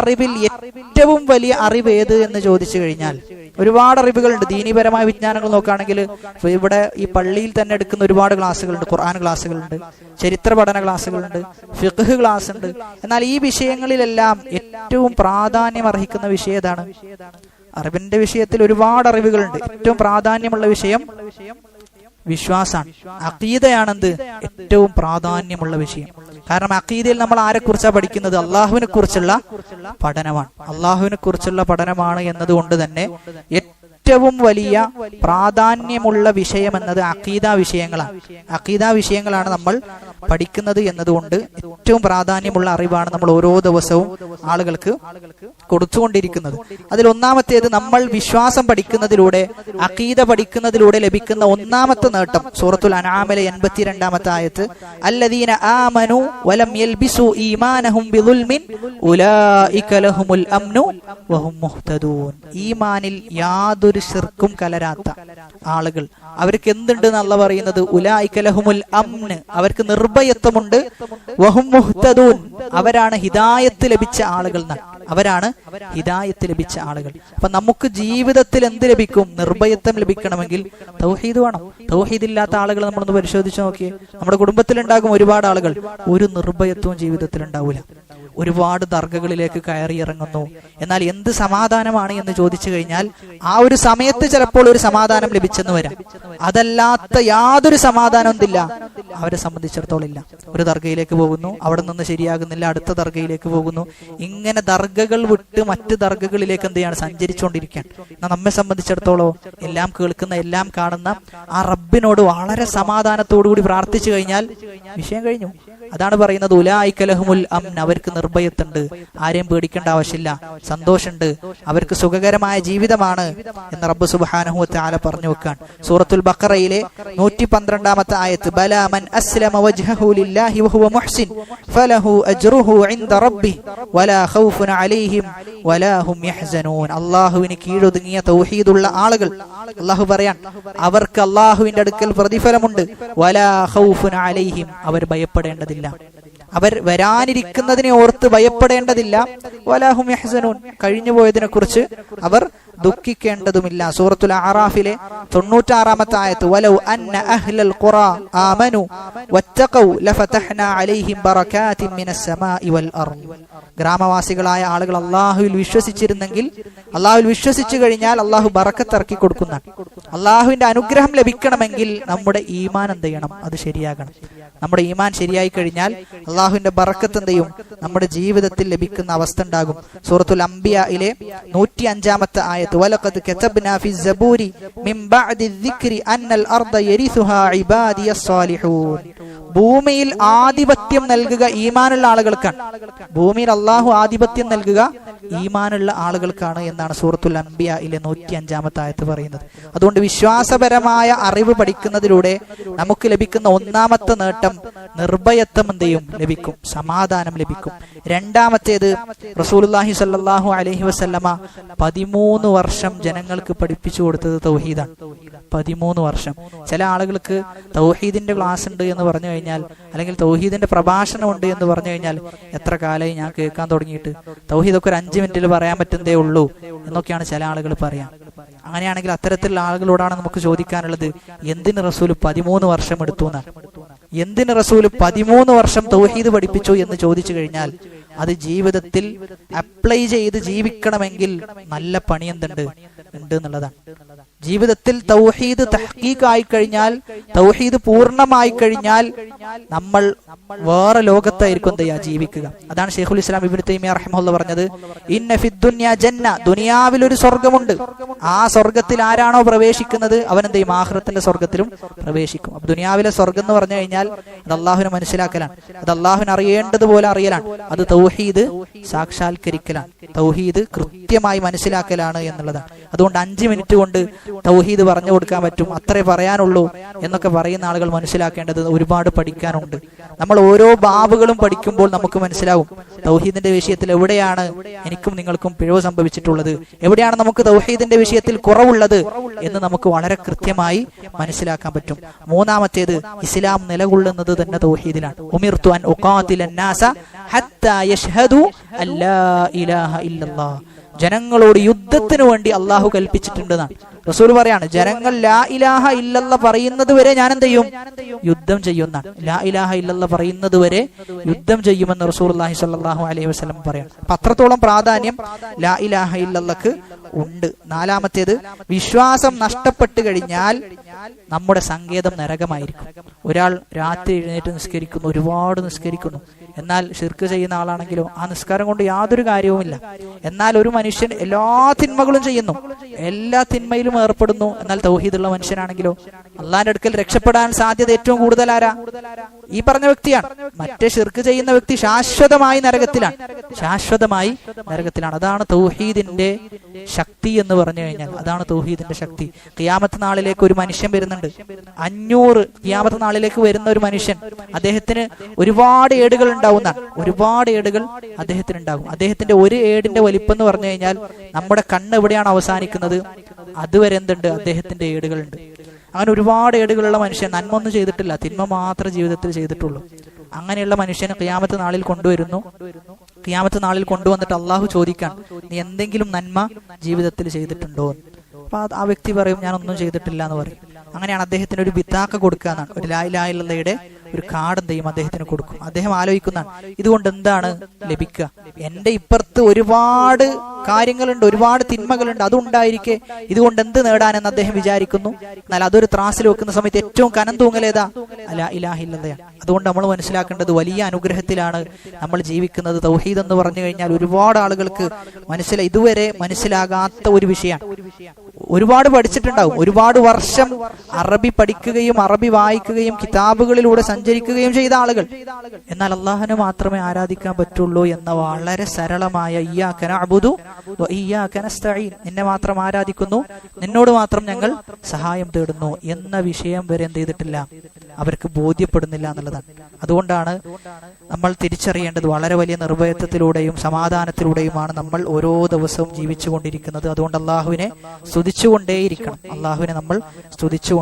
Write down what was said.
അറിവിൽ ഏറ്റവും വലിയ അറിവ് ഏത് എന്ന് ചോദിച്ചു കഴിഞ്ഞാൽ ഒരുപാട് അറിവുകളുണ്ട്. ദീനീപരമായ വിജ്ഞാനങ്ങൾ നോക്കുകയാണെങ്കിൽ ഇവിടെ ഈ പള്ളിയിൽ തന്നെ എടുക്കുന്ന ഒരുപാട് ക്ലാസ്സുകളുണ്ട്. ഖുർആൻ ക്ലാസ്സുകളുണ്ട് ചരിത്ര പഠന ക്ലാസ്സുകളുണ്ട് ഫിഖ് ക്ലാസ് ഉണ്ട്. എന്നാൽ ഈ വിഷയങ്ങളിലെല്ലാം ഏറ്റവും പ്രാധാന്യം അർഹിക്കുന്ന വിഷയം ഏതാണ്? അറിവിന്റെ വിഷയത്തിൽ ഒരുപാട് അറിവുകളുണ്ട്. ഏറ്റവും പ്രാധാന്യമുള്ള വിഷയം വിശ്വാസാണ് അക്കീതയാണെന്ത് ഏറ്റവും പ്രാധാന്യമുള്ള വിഷയം. കാരണം അക്കീദയിൽ നമ്മൾ ആരെക്കുറിച്ചാണ് പഠിക്കുന്നത്? അള്ളാഹുവിനെ കുറിച്ചുള്ള പഠനമാണ്. അള്ളാഹുവിനെ കുറിച്ചുള്ള പഠനമാണ് എന്നതുകൊണ്ട് തന്നെ ഏറ്റവും വലിയ പ്രാധാന്യമുള്ള വിഷയം എന്നത് അക്കീത വിഷയങ്ങളാണ്. അക്കീത വിഷയങ്ങളാണ് നമ്മൾ പഠിക്കുന്നത് എന്നതുകൊണ്ട് ഏറ്റവും പ്രാധാന്യമുള്ള അറിവാണ് നമ്മൾ ഓരോ ദിവസവും ആളുകൾക്ക് കൊടുത്തുകൊണ്ടിരിക്കുന്നത്. അതിൽ ഒന്നാമത്തേത് നമ്മൾ വിശ്വാസം പഠിക്കുന്നതിലൂടെ അഖീദ പഠിക്കുന്നതിലൂടെ ലഭിക്കുന്ന ഒന്നാമത്തെ നേട്ടം സൂറത്തുൽ അനാമലെ എൺപത്തിരണ്ടാമത്തെ ആയത്ത് അല്ലദീന ആമനു വലം യൽബിസു ഈമാനഹും ബിദുൽമിൻ ഉലൈക ലഹുമുൽ അംനു വഹും മുഹ്തദൂൻ. ഈമാനിൽ യാതൊരു ശിർക്കും കലരാത്ത ആളുകൾ. അവർക്ക് എന്തുണ്ട് എന്നല്ല പറയുന്നത്? ഉലായിക്കലഹുമുൽ ലഹുമുൽ അംന്. അവർക്ക് നിർഭയത്വമുണ്ട്. വഹും മുഹ്തദൂൻ. അവരാണ് ഹിദായത്ത് ലഭിച്ച ആളുകൾ എന്നാണ്. അവരാണ് ഹിദായത്ത് ലഭിച്ച ആളുകൾ. അപ്പൊ നമുക്ക് ജീവിതത്തിൽ എന്ത് ലഭിക്കും? നിർഭയത്വം ലഭിക്കണമെങ്കിൽ തൗഹീദ് വേണം. തൗഹീദ് ഇല്ലാത്ത ആളുകൾ നമ്മളൊന്ന് പരിശോധിച്ച് നോക്കിയേ. നമ്മുടെ കുടുംബത്തിലുണ്ടാകും ഒരുപാട് ആളുകൾ ഒരു നിർഭയത്വവും ജീവിതത്തിൽ ഉണ്ടാവില്ല ഒരുപാട് ദർഗകളിലേക്ക് കയറി ഇറങ്ങുന്നു. എന്നാൽ എന്ത് സമാധാനമാണ് എന്ന് ചോദിച്ചു കഴിഞ്ഞാൽ ആ ഒരു സമയത്ത് ചിലപ്പോൾ ഒരു സമാധാനം ലഭിച്ചെന്ന് വരാം. അതല്ലാത്ത യാതൊരു സമാധാനം എന്തില്ല അവരെ സംബന്ധിച്ചിടത്തോളം ഇല്ല. ഒരു ദർഗയിലേക്ക് പോകുന്നു അവിടെ നിന്ന് ശരിയാകുന്നില്ല അടുത്ത ദർഗയിലേക്ക് പോകുന്നു. ഇങ്ങനെ ദർഗകൾ വിട്ട് മറ്റ് ദർഗകളിലേക്ക് എന്ത് ചെയ്യാണ്? സഞ്ചരിച്ചുകൊണ്ടിരിക്കുകയാണ്. എന്നാൽ നമ്മെ സംബന്ധിച്ചിടത്തോളം എല്ലാം കേൾക്കുന്ന എല്ലാം കാണുന്ന ആ റബ്ബിനോട് വളരെ സമാധാനത്തോടു കൂടി പ്രാർത്ഥിച്ചു കഴിഞ്ഞാൽ വിഷയം കഴിഞ്ഞു. അതാണ് പറയുന്നത് ഉലായിക്കലഹുമുൽ അംൻ അവർക്ക് നിർഭയത്തുണ്ട് ആരെയും പേടിക്കേണ്ട ആവശ്യമില്ല. സന്തോഷമുണ്ട് അവർക്ക് സുഖകരമായ ജീവിതമാണ് എന്ന് റബ്ബ് സുബ്ഹാനഹു ആല പറഞ്ഞു വെക്കാൻ സൂറത്തുൽ ബക്കറയിലെ നൂറ്റി പന്ത്രണ്ടാമത്തെ ആയത്ത് ബലാമൻ മൻ അസ്ലമ വജ്ഹഹു ലില്ലാഹി വഹുവ മുഹ്സിൻ ഫലഹു അജ്റുഹു ഇൻദ റബ്ബി വലാ ഖൗഫുൻ അലൈഹിം വലാ ഹും യഹ്സനൂൻ. അല്ലാഹുവിന് കീഴൊതുങ്ങിയ തൗഹീദുള്ള ആളുകൾ അല്ലാഹു പറയാൻ അവർക്ക് അല്ലാഹുവിന്റെ അടുക്കൽ പ്രതിഫലമുണ്ട്. വലാ ഖൗഫുൻ അലൈഹിം. അവർ ഭയപ്പെടേണ്ടതില്ല. അവർ വരാനിരിക്കുന്നതിനെ ഓർത്ത് ഭയപ്പെടേണ്ടതില്ല. വലാഹും യഹ്സനൂൻ. കഴിഞ്ഞു പോയതിനെ കുറിച്ച് അവർ ദുഃഖിക്കേണ്ടതുമില്ല. സൂറത്തുൽ ആറാഫിലെ തൊണ്ണൂറ്റാറാമത്തെ ആയത്ത് വലൗ അന്ന അഹ്ലൽ അലൈഹിം ബറകാതിൻ മിനസ് വൽ ഗ്രാമവാസികളായ ആളുകൾ അള്ളാഹുവിൽ വിശ്വസിച്ചിരുന്നെങ്കിൽ അള്ളാഹുവിൽ വിശ്വസിച്ചു കഴിഞ്ഞാൽ അള്ളാഹു ബറക്കത്തിറക്കി കൊടുക്കുന്ന അള്ളാഹുവിന്റെ അനുഗ്രഹം ലഭിക്കണമെങ്കിൽ നമ്മുടെ ഈമാൻ ചെയ്യണം? അത് ശരിയാകണം. നമ്മുടെ ഈമാൻ ശരിയായി കഴിഞ്ഞാൽ അള്ളാഹുവിന്റെ ബറക്കത്ത് നമ്മുടെ ജീവിതത്തിൽ ലഭിക്കുന്ന അവസ്ഥ ഉണ്ടാകും. സൂറത്തുൽ അംബിയയിലെ നൂറ്റി അഞ്ചാമത്തെ ആയത്ത് വലഖദ് കതബ്നാ അന്നൽ അർദ യരിസുഹാ ഇബാദിയസ് ഭൂമിയിൽ ആധിപത്യം നൽകുക ഈമാനുള്ള ആളുകൾക്കാണ് ഭൂമിയിൽ അള്ളാഹു ആധിപത്യം നൽകുക ഈമാനുള്ള ആളുകൾക്കാണ് എന്നാണ് സൂറത്തുൽ അംബിയയിലെ നൂറ്റി അഞ്ചാമത്തെ ആയത്ത് പറയുന്നത്. അതുകൊണ്ട് വിശ്വാസപരമായ അറിവ് പഠിക്കുന്നതിലൂടെ നമുക്ക് ലഭിക്കുന്ന ഒന്നാമത്തെ നേട്ടം നിർഭയത്വം എന്ത് ചെയ്യും? ലഭിക്കും. സമാധാനം ലഭിക്കും. രണ്ടാമത്തേത് റസൂലുള്ളാഹി സല്ലാഹു അലഹി വസല്ലമ പതിമൂന്ന് വർഷം ജനങ്ങൾക്ക് പഠിപ്പിച്ചു കൊടുത്തത് തൗഹീദാണ്. പതിമൂന്ന് വർഷം. ചില ആളുകൾക്ക് തൗഹീദിന്റെ ക്ലാസ് ഉണ്ട് എന്ന് പറഞ്ഞു കഴിഞ്ഞാൽ അല്ലെങ്കിൽ തൗഹീദിന്റെ പ്രഭാഷണം ഉണ്ട് എന്ന് പറഞ്ഞു കഴിഞ്ഞാൽ എത്ര കാലമായി ഞാൻ കേൾക്കാൻ തുടങ്ങിയിട്ട്? തൗഹീദൊക്കെ ഒരു അഞ്ച് മിനിറ്റിൽ പറയാൻ പറ്റുന്നതേ ഉള്ളൂ എന്നൊക്കെയാണ് ചില ആളുകൾ പറയാം. അങ്ങനെയാണെങ്കിൽ അത്തരത്തിലുള്ള ആളുകളോടാണ് നമുക്ക് ചോദിക്കാനുള്ളത് എന്തിന് റസൂൽ പതിമൂന്ന് വർഷം എടുത്തു എന്നാണ് എന്തിന് റസൂൽ പതിമൂന്ന് വർഷം തൗഹീദ് പഠിപ്പിച്ചു എന്ന് ചോദിച്ചു കഴിഞ്ഞാൽ അത് ജീവിതത്തിൽ അപ്ലൈ ചെയ്ത് ജീവിക്കണമെങ്കിൽ നല്ല പണി എന്തുണ്ട് ഉണ്ട് എന്നുള്ളതാണ്. ജീവിതത്തിൽ തൗഹീദ് തഹ്കീഖായി കഴിഞ്ഞാൽ തൗഹീദ് പൂർണമായി കഴിഞ്ഞാൽ നമ്മൾ വേറെ ലോകത്തായിരിക്കും തയ്യാ ജീവിക്കുക. അതാണ് ഷെയ്ഖുൽ ഇസ്ലാം ഇബിൻ തൈമിയ റഹ്മുള്ള പറഞ്ഞത്. ജന്ന ദുനിയാവിൽ ഒരു സ്വർഗമുണ്ട്. ആ സ്വർഗത്തിൽ ആരാണോ പ്രവേശിക്കുന്നത് അവൻ എന്ത് ചെയ്യും? ആഹ്റത്തിന്റെ സ്വർഗത്തിലും പ്രവേശിക്കും. അപ്പൊ ദുനിയാവിലെ സ്വർഗം എന്ന് പറഞ്ഞു കഴിഞ്ഞാൽ അത് അള്ളാഹുവിനെ മനസ്സിലാക്കലാണ്. അത് അള്ളാഹുവിനെ അറിയേണ്ടതുപോലെ അറിയലാണ്. അത് തൗഹീദ് സാക്ഷാത്കരിക്കലാണ്. തൗഹീദ് കൃത്യമായി മനസ്സിലാക്കലാണ് എന്നുള്ളതാണ്. അതുകൊണ്ട് അഞ്ച് മിനിറ്റ് കൊണ്ട് തൗഹീദ് പറഞ്ഞു കൊടുക്കാൻ പറ്റും. അത്രേ പറയാനുള്ളൂ എന്നൊക്കെ പറയുന്ന ആളുകൾ മനസ്സിലാക്കേണ്ടത് ഒരുപാട് പഠിക്കാനുണ്ട്. നമ്മൾ ഓരോ ബാബുകളും പഠിക്കുമ്പോൾ നമുക്ക് മനസ്സിലാവും തൗഹീദിന്റെ വിഷയത്തിൽ എവിടെയാണ് എനിക്കും നിങ്ങൾക്കും പിഴവ് സംഭവിച്ചിട്ടുള്ളത്? എവിടെയാണ് നമുക്ക് തൗഹീദിന്റെ വിഷയത്തിൽ കുറവുള്ളത് എന്ന് നമുക്ക് വളരെ കൃത്യമായി മനസ്സിലാക്കാൻ പറ്റും. മൂന്നാമത്തേത് ഇസ്ലാം നിലകൊള്ളുന്നത് തന്നെ തൗഹീദിലാണ്. ഉമിർത്തുവാൻ അല്ലാ ഇലാഹ ഇല്ലല്ലാഹ് ജനങ്ങളോട് യുദ്ധത്തിന് വേണ്ടി അള്ളാഹു കൽപ്പിച്ചിട്ടുണ്ടെന്നാണ്. റസൂൽ പറയാണ് ജനങ്ങൾ ലാ ഇലാഹ ഇല്ലല്ല പറയുന്നത് വരെ ഞാൻ എന്ത് ചെയ്യും? യുദ്ധം ചെയ്യുന്ന. ലാ ഇലാഹ ഇല്ലല്ല പറയുന്നത് വരെ യുദ്ധം ചെയ്യുമെന്ന് റസൂൽ അള്ളാഹി സ്വല്ലല്ലാഹു അലൈഹി വസ്ലം പറയാം അപ്പൊ അത്രത്തോളം പ്രാധാന്യം ലാ ഇലാഹ ഇല്ലല്ലക്ക് ഉണ്ട്. നാലാമത്തേത് വിശ്വാസം നഷ്ടപ്പെട്ടു കഴിഞ്ഞാൽ നമ്മുടെ സങ്കേതം നരകമായിരിക്കും. ഒരാൾ രാത്രി എഴുന്നേറ്റ് നിസ്കരിക്കുന്നു ഒരുപാട് നിസ്കരിക്കുന്നു. എന്നാൽ ശിർക്ക് ചെയ്യുന്ന ആളാണെങ്കിലോ ആ നിസ്കാരം കൊണ്ട് യാതൊരു കാര്യവുമില്ല. എന്നാൽ ഒരു മനുഷ്യൻ എല്ലാ തിന്മകളും ചെയ്യുന്നു. എല്ലാ തിന്മയിലും ഏർപ്പെടുന്നു. എന്നാൽ തൗഹീദുള്ള മനുഷ്യനാണെങ്കിലോ? അള്ളാന്റെ അടുക്കൽ രക്ഷപ്പെടാൻ സാധ്യത ഏറ്റവും കൂടുതൽ ആരാ ഈ പറഞ്ഞ വ്യക്തിയാണ്. മറ്റേ ഷിർക്ക് ചെയ്യുന്ന വ്യക്തി ശാശ്വതമായി നരകത്തിലാണ്. ശാശ്വതമായി നരകത്തിലാണ്. അതാണ് തൗഹീദിന്റെ ശക്തി എന്ന് പറഞ്ഞു കഴിഞ്ഞാൽ. അതാണ് തൗഹീദിന്റെ ശക്തി. കിയാമത്ത് നാളിലേക്ക് ഒരു മനുഷ്യൻ വരുന്നുണ്ട്. അഞ്ഞൂറ് കിയാമത്ത് നാളിലേക്ക് വരുന്ന ഒരു മനുഷ്യൻ അദ്ദേഹത്തിന് ഒരുപാട് ഏടുകൾ ഉണ്ടാവുന്നതാണ്. ഒരുപാട് ഏടുകൾ അദ്ദേഹത്തിന് ഉണ്ടാകും അദ്ദേഹത്തിന്റെ ഒരു ഏടിന്റെ വലിപ്പം എന്ന് പറഞ്ഞു കഴിഞ്ഞാൽ നമ്മുടെ കണ്ണ് എവിടെയാണ് അവസാനിക്കുന്നത്? അതുവരെ എന്തുണ്ട്? അദ്ദേഹത്തിന്റെ ഏടുകളുണ്ട്. അങ്ങനെ ഒരുപാട് ഏടുകളുള്ള മനുഷ്യൻ നന്മ ഒന്നും ചെയ്തിട്ടില്ല. തിന്മ മാത്രം ജീവിതത്തിൽ ചെയ്തിട്ടുള്ളൂ. അങ്ങനെയുള്ള മനുഷ്യനെ ക്യാമത്ത് നാളിൽ കൊണ്ടുവരുന്നു. ക്യാമത്ത് നാളിൽ കൊണ്ടുവന്നിട്ട് അള്ളാഹു ചോദിക്കാൻ നീ എന്തെങ്കിലും നന്മ ജീവിതത്തിൽ ചെയ്തിട്ടുണ്ടോ? അപ്പൊ ആ- വ്യക്തി പറയും ഞാൻ ഒന്നും ചെയ്തിട്ടില്ല എന്ന് പറയും. അങ്ങനെയാണ് അദ്ദേഹത്തിന് ഒരു ബിത്താക്ക കൊടുക്കുക എന്നാണ് ഒരു ലായിലായുള്ളയുടെ ഒരു കാർഡ് എന്ത് ചെയ്യും അദ്ദേഹത്തിന് കൊടുക്കും. അദ്ദേഹം ആലോചിക്കുന്നതാണ് ഇതുകൊണ്ട് എന്താണ് ലഭിക്കുക? എന്റെ ഇപ്പുറത്ത് ഒരുപാട് കാര്യങ്ങളുണ്ട് ഒരുപാട് തിന്മകളുണ്ട്. അതുണ്ടായിരിക്കെ ഇതുകൊണ്ട് എന്ത് നേടാനെന്ന് അദ്ദേഹം വിചാരിക്കുന്നു. എന്നാൽ അതൊരു ത്രാസിൽ വെക്കുന്ന സമയത്ത് ഏറ്റവും കനം തൂങ്ങലേതാ? അല്ല ഇലാഹില്ലതയാണ് അതുകൊണ്ട് നമ്മൾ മനസ്സിലാക്കേണ്ടത് വലിയ അനുഗ്രഹത്തിലാണ് നമ്മൾ ജീവിക്കുന്നത്. തൗഹീദ് എന്ന് പറഞ്ഞു കഴിഞ്ഞാൽ ഒരുപാട് ആളുകൾക്ക് മനസ്സിലായി ഇതുവരെ മനസ്സിലാകാത്ത ഒരു വിഷയമാണ്. ഒരുപാട് പഠിച്ചിട്ടുണ്ടാവും. ഒരുപാട് വർഷം അറബി പഠിക്കുകയും അറബി വായിക്കുകയും കിതാബുകളിലൂടെ സഞ്ചരിക്കുകയും ചെയ്ത ആളുകൾ. എന്നാൽ അള്ളാഹുനെ മാത്രമേ ആരാധിക്കാൻ പറ്റുള്ളൂ എന്ന വളരെ സരളമായ ഇയാക്കന അബുദു എന്നെ മാത്രം ആരാധിക്കുന്നു. നിന്നോട് മാത്രം ഞങ്ങൾ സഹായം തേടുന്നു എന്ന വിഷയം വരെ എന്ത് ചെയ്തിട്ടില്ല. അവർക്ക് ബോധ്യപ്പെടുന്നില്ല എന്നുള്ളതാണ്. അതുകൊണ്ടാണ് നമ്മൾ തിരിച്ചറിയേണ്ടത് വളരെ വലിയ നിർഭയത്വത്തിലൂടെയും സമാധാനത്തിലൂടെയുമാണ് നമ്മൾ ഓരോ ദിവസവും ജീവിച്ചു കൊണ്ടിരിക്കുന്നത് അതുകൊണ്ട് അള്ളാഹുവിനെ സ്തുതിച്ചുകൊണ്ടേയിരിക്കണം. അള്ളാഹുവിനെ നമ്മൾ സ്തുതിച്ചുകൊണ്ട്